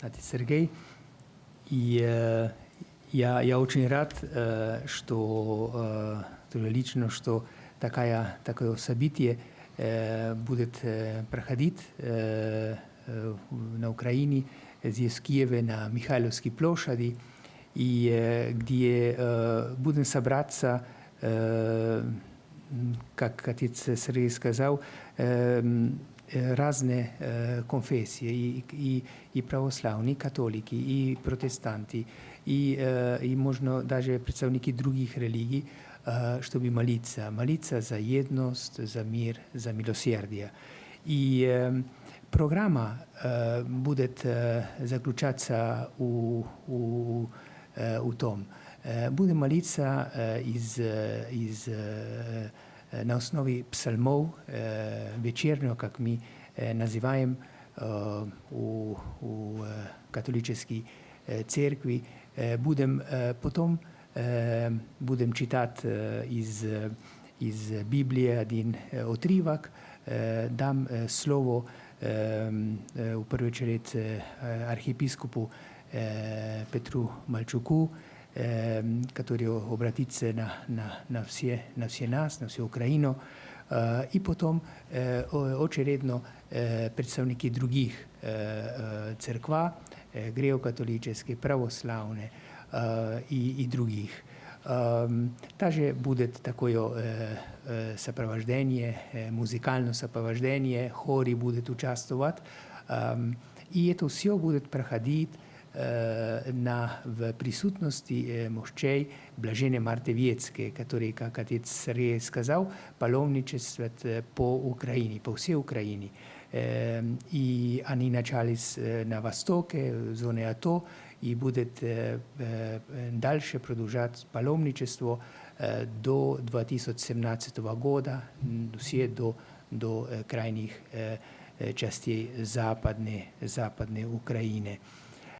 отец Сергей. И э, я, я очень рад, э, что э, лично, что такая, такое событие э, будет э, проходить э, э, на Украине, здесь в Киеве, на Михайловской площади, и э, где э, будем собраться, э, как отец Сергей сказал, э, Eh, razne eh, konfesije i, i, i pravoslavni, i katoliki, i protestanti, i, eh, i možno daže predstavniki drugih religij, što bi malica. Malica za jednost, za mir, za milosrdje. I programa budete zaključaca u, u, u tom. Bude malica iz, iz na osnovi psalmov, eh, молиться э, из, э, из э, на основі псалмов вечірнього, як ми називаємо у, у католическій церкві. Будем потім будем читати із, із Біблії один отрівок, дам слово у першу чергу архієпископу Петру Мальчуку, который обратится на, на, на, все, на все нас, на всю Украину, и потом очередно представники других церква, греко-католические, православные и, и других. Также будет такое сопровождение, музыкальное сопровождение, хори будут участвовать, и это все будет проходить на, в присутности мощей Блажения Марты Ветской, который, как отец Сергей сказал, паломничествует по Украине, по всей Украине. И они начались на востоке, в зоне АТО, и будет дальше продолжать паломничество до 2017 года, все до, до крайних частей западной, западной Украины.